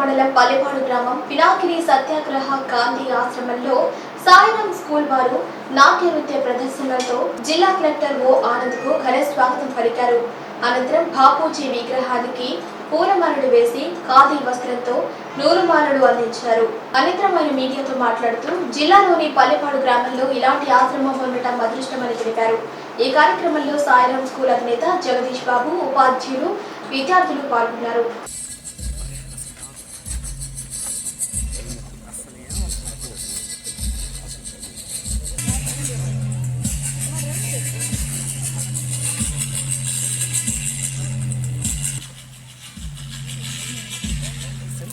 మండలం పల్లెపాడు గ్రామం పినాకిని సత్యాగ్రహ గాంధీ ఆశ్రమంలో సాయిరాం స్కూల్ వారు నాట్య నృత్య ప్రదర్శనలతో జిల్లా కలెక్టర్ ఓ ఆనంద్కు ఘన స్వాగతం పలికారు. అనంతరం బాపూజీ విగ్రహానికి పూలమాలలు వేసి ఖాదీ వస్త్రంతో నూరుమాలలు అందించారు. అనంతరం ఆయన మీడియాతో మాట్లాడుతూ జిల్లాలోని పల్లెపాడు గ్రామంలో ఇలాంటి ఆశ్రమం ఉండటం అదృష్టమని తెలిపారు. ఈ కార్యక్రమంలో సాయిరాం స్కూల్ అధినేత జగదీష్ బాబు ఉపాధ్యాయులు విద్యార్థులు పాల్గొన్నారు.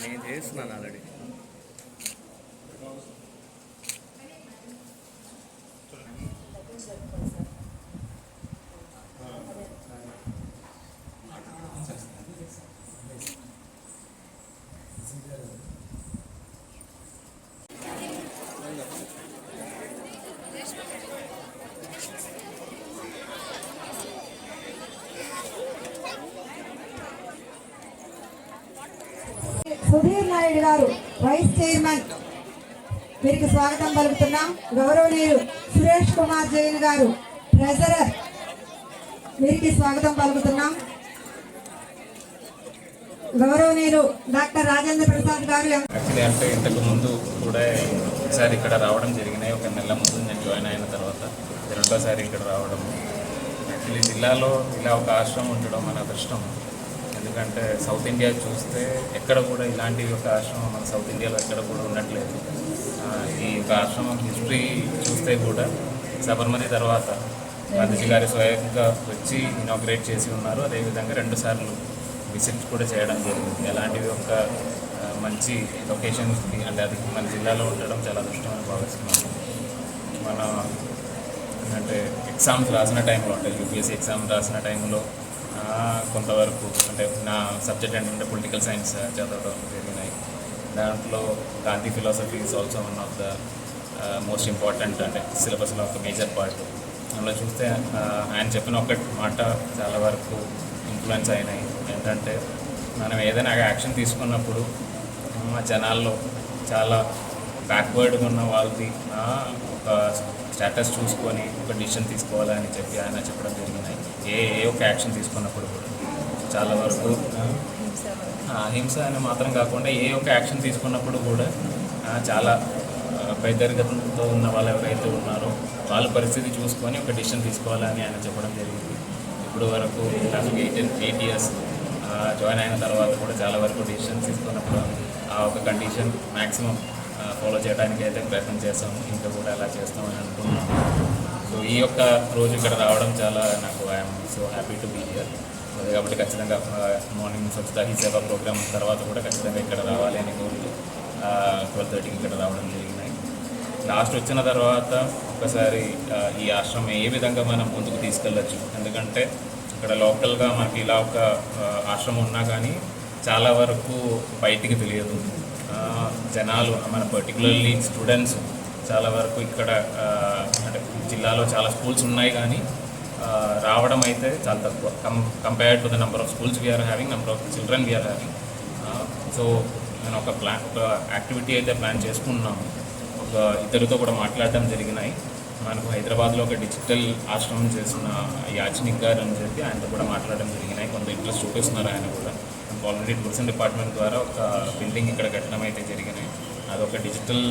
నేను చేస్తున్నాను ఆల్రెడీ సుధీర్ నాయుడు గారు వైస్ చైర్మన్. వీరికి స్వాగతం పలుకుతున్నాం. గౌరవనీయులు సురేష్ కుమార్ జైన్ గారు ట్రెజరర్. వీరికి స్వాగతం పలుకుతున్నాం. గౌరవనీయులు డాక్టర్ రాజేంద్ర ప్రసాద్ గారు యాక్చువల్లీ అంటే ఇంతకు ముందు కూడా ఒకసారి ఇక్కడ రావడం జరిగినాయి. ఒక నెల ముందు నేను జాయిన్ అయిన తర్వాత రెండోసారి ఇక్కడ రావడం. యాక్చువల్లీ జిల్లాలో ఇలా ఒక ఆశ్రమం ఉండడం మన అదృష్టం. ఎందుకంటే సౌత్ ఇండియా చూస్తే ఎక్కడ కూడా ఇలాంటి ఒక ఆశ్రమం మన సౌత్ ఇండియాలో ఎక్కడ కూడా ఉండట్లేదు. ఈ యొక్క ఆశ్రమం హిస్టరీ చూస్తే కూడా సబర్మతి తర్వాత గాంధీజీ గారి స్వయంగా వచ్చి ఇనాగ్రేట్ చేసి ఉన్నారు. అదేవిధంగా రెండు సార్లు విజిట్ కూడా చేయడం జరిగింది. అలాంటివి ఒక మంచి లొకేషన్స్కి అంటే అది మన జిల్లాలో ఉండడం చాలా అదృష్టమని భావిస్తున్నాను. మన అంటే ఎగ్జామ్స్ రాసిన టైంలో అంటే యూపీఎస్సీ ఎగ్జామ్ రాసిన టైంలో కొంతవరకు అంటే నా సబ్జెక్ట్ ఏంటంటే పొలిటికల్ సైన్స్ చదవడం జరిగినాయి. దాంట్లో Gandhi philosophy is also one of the most important అంటే సిలబస్లో ఒక మేజర్ పార్ట్ అందులో చూస్తే ఆయన చెప్పిన ఒక మాట చాలా వరకు ఇన్ఫ్లుయెన్స్ అయినాయి. ఏంటంటే మనం ఏదైనా యాక్షన్ తీసుకున్నప్పుడు మా జనాల్లో చాలా బ్యాక్వర్డ్గా ఉన్న వాళ్ళది ఒక స్టేటస్ చూసుకొని ఒక డిసిషన్ తీసుకోవాలని చెప్పి ఆయన చెప్పడం జరిగినాయి ఏ ఏ ఒక యాక్షన్ తీసుకున్నప్పుడు కూడా చాలా వరకు హింస అహింస అని మాత్రం కాకుండా ఏ ఒక యాక్షన్ తీసుకున్నప్పుడు కూడా చాలా ఆ, పేదరికంతో ఉన్న వాళ్ళు ఎవరైతే ఉన్నారో వాళ్ళ పరిస్థితి చూసుకొని ఒక డిసిషన్ తీసుకోవాలని ఆయన చెప్పడం జరిగింది. ఇప్పుడు వరకు ఎయిట్ ఇయర్స్ జాయిన్ అయిన తర్వాత కూడా చాలా వరకు డిసిషన్స్ తీసుకున్నప్పుడు ఆ ఒక కండిషన్ మ్యాక్సిమం ఫాలో చేయడానికి అయితే ప్రయత్నం చేస్తాం ఇంకా కూడా అలా చేస్తామని అనుకున్నాం సో ఈ యొక్క రోజు ఇక్కడ రావడం చాలా నాకు I'm so happy to be here అదే కాబట్టి ఖచ్చితంగా మార్నింగ్ స్వచ్ఛత హీ సేవా ప్రోగ్రామ్ తర్వాత కూడా ఖచ్చితంగా ఇక్కడ రావాలి అని కోరుతూ ట్వెల్వ్ థర్టీకి ఇక్కడ రావడం జరిగినాయి లాస్ట్ వచ్చిన తర్వాత ఒకసారి ఈ ఆశ్రమం ఏ విధంగా మనం ముందుకు తీసుకెళ్ళచ్చు? ఎందుకంటే ఇక్కడ లోకల్గా మనకి ఇలా ఒక ఆశ్రమం ఉన్నా కానీ చాలా వరకు బయటికి తెలియదు. జనాలు మన పర్టికులర్లీ స్టూడెంట్స్ చాలా వరకు ఇక్కడ అంటే జిల్లాలో చాలా స్కూల్స్ ఉన్నాయి కానీ రావడం అయితే చాలా తక్కువ. Come compared to the number of schools we are having number of children we are having so నేను ఒక ప్లాన్ ఒక యాక్టివిటీ అయితే ప్లాన్ చేసుకున్నాము ఒక ఇద్దరితో కూడా మాట్లాడడం జరిగినాయి. మనకు హైదరాబాద్లో ఒక డిజిటల్ ఆశ్రమం చేసిన యాచనిక్ గారు అని చెప్పి ఆయనతో కూడా మాట్లాడడం జరిగినాయి. కొంత ఇంట్రెస్ట్ చూపిస్తున్నారు ఆయన కూడా. ఆల్రెడీ టూరిజం డిపార్ట్మెంట్ ద్వారా ఒక బిల్డింగ్ ఇక్కడ కట్టడం అయితే జరిగినాయి. అదొక డిజిటల్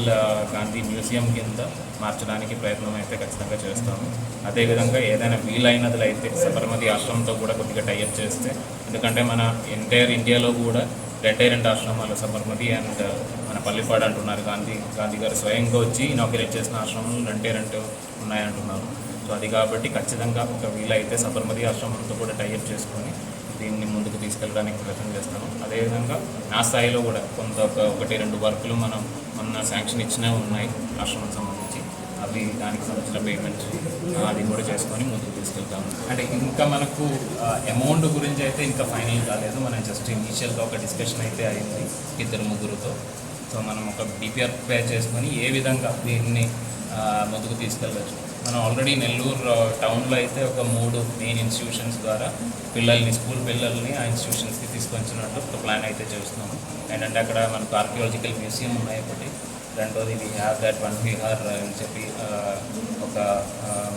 గాంధీ మ్యూజియం కింద మార్చడానికి ప్రయత్నం అయితే ఖచ్చితంగా చేస్తాము. అదేవిధంగా ఏదైనా వీలైనది అయితే సబర్మతి ఆశ్రమంతో కూడా కొద్దిగా టైఅప్ చేస్తే ఎందుకంటే మన ఎంటైర్ ఇండియాలో కూడా రెండే రెండు ఆశ్రమాలు సబర్మతి అండ్ మన పల్లిపాడు అంటున్నారు. గాంధీ గాంధీ గారు స్వయంగా వచ్చి ఇనాగ్రేట్ చేసిన ఆశ్రమాలు రెండే రెండు ఉన్నాయంటున్నారు. సో అది కాబట్టి ఖచ్చితంగా ఒక వీలైతే సబర్మతి ఆశ్రమంతో కూడా టైఅప్ చేసుకొని దీన్ని ముందుకు తీసుకెళ్ళడానికి ప్రయత్నం చేస్తాను అదేవిధంగా నా స్థాయిలో కూడా కొంత ఒకటి రెండు వర్కులు మనం మొన్న శాంక్షన్ ఇచ్చినా ఉన్నాయి రాష్ట్రం సంబంధించి. అవి దానికి సంబంధించిన పేమెంట్స్ అది కూడా చేసుకొని ముందుకు తీసుకెళ్తాము. అంటే ఇంకా మనకు అమౌంట్ గురించి అయితే ఇంకా ఫైనల్ కాలేదు. మనం జస్ట్ ఇనీషియల్గా ఒక డిస్కషన్ అయితే అయింది ఇద్దరు ముగ్గురుతో. సో మనం ఒక డిపిఆర్ ప్రిపేర్ చేసుకొని ఏ విధంగా దీన్ని ముందుకు తీసుకెళ్ళచ్చు. మనం ఆల్రెడీ నెల్లూరు టౌన్లో అయితే ఒక మూడు మెయిన్ ఇన్స్టిట్యూషన్స్ ద్వారా పిల్లల్ని స్కూల్ పిల్లల్ని ఆ ఇన్స్టిట్యూషన్స్కి తీసుకొచ్చినట్టు ఒక ప్లాన్ అయితే చేస్తున్నాము. ఏంటంటే అక్కడ మనకు ఆర్కియాలజికల్ మ్యూజియం ఉన్నాయి ఒకటి. రెండోది we have that Van Vihar అని చెప్పి ఒక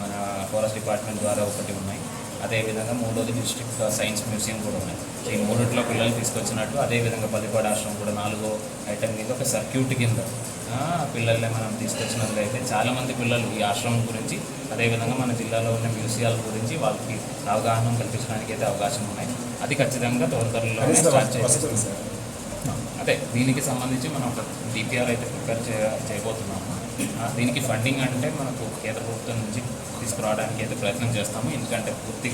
మన ఫారెస్ట్ డిపార్ట్మెంట్ ద్వారా ఒకటి ఉన్నాయి. అదేవిధంగా మూడోది డిస్ట్రిక్ట్ సైన్స్ మ్యూజియం కూడా ఉన్నాయి సో ఈ మూడిట్లో పిల్లలు తీసుకొచ్చినట్టు అదేవిధంగా పదిపాడు ఆశ్రమం కూడా నాలుగో ఐటమ్ కింద ఒక సర్క్యూట్ కింద పిల్లల్ని మనం తీసుకొచ్చినట్లయితే చాలామంది పిల్లలు ఈ ఆశ్రమం గురించి అదేవిధంగా మన జిల్లాలో ఉన్న మ్యూజియాల గురించి వాళ్ళకి అవగాహన కల్పించడానికి అయితే అవకాశం ఉన్నాయి. అది ఖచ్చితంగా త్వర త్వరలో స్టార్ట్ చేసేస్తాం అదే దీనికి సంబంధించి మనం ఒక డిపిఆర్ అయితే ప్రిపేర్ చేయబోతున్నాము. దీనికి ఫండింగ్ అంటే మనకు కేంద్ర ప్రభుత్వం నుంచి తీసుకురావడానికి అయితే ప్రయత్నం చేస్తాము. ఎందుకంటే పూర్తి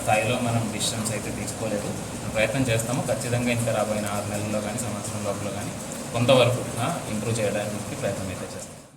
స్థాయిలో మనం డిసిషన్స్ అయితే తీసుకోలేదు. ప్రయత్నం చేస్తాము. ఖచ్చితంగా ఇంకా రాబోయిన ఆరు నెలల్లో కానీ సంవత్సరం లోపల కానీ కొంతవరకు ఇంప్రూవ్ చేయడానికి ప్రయత్నం అయితే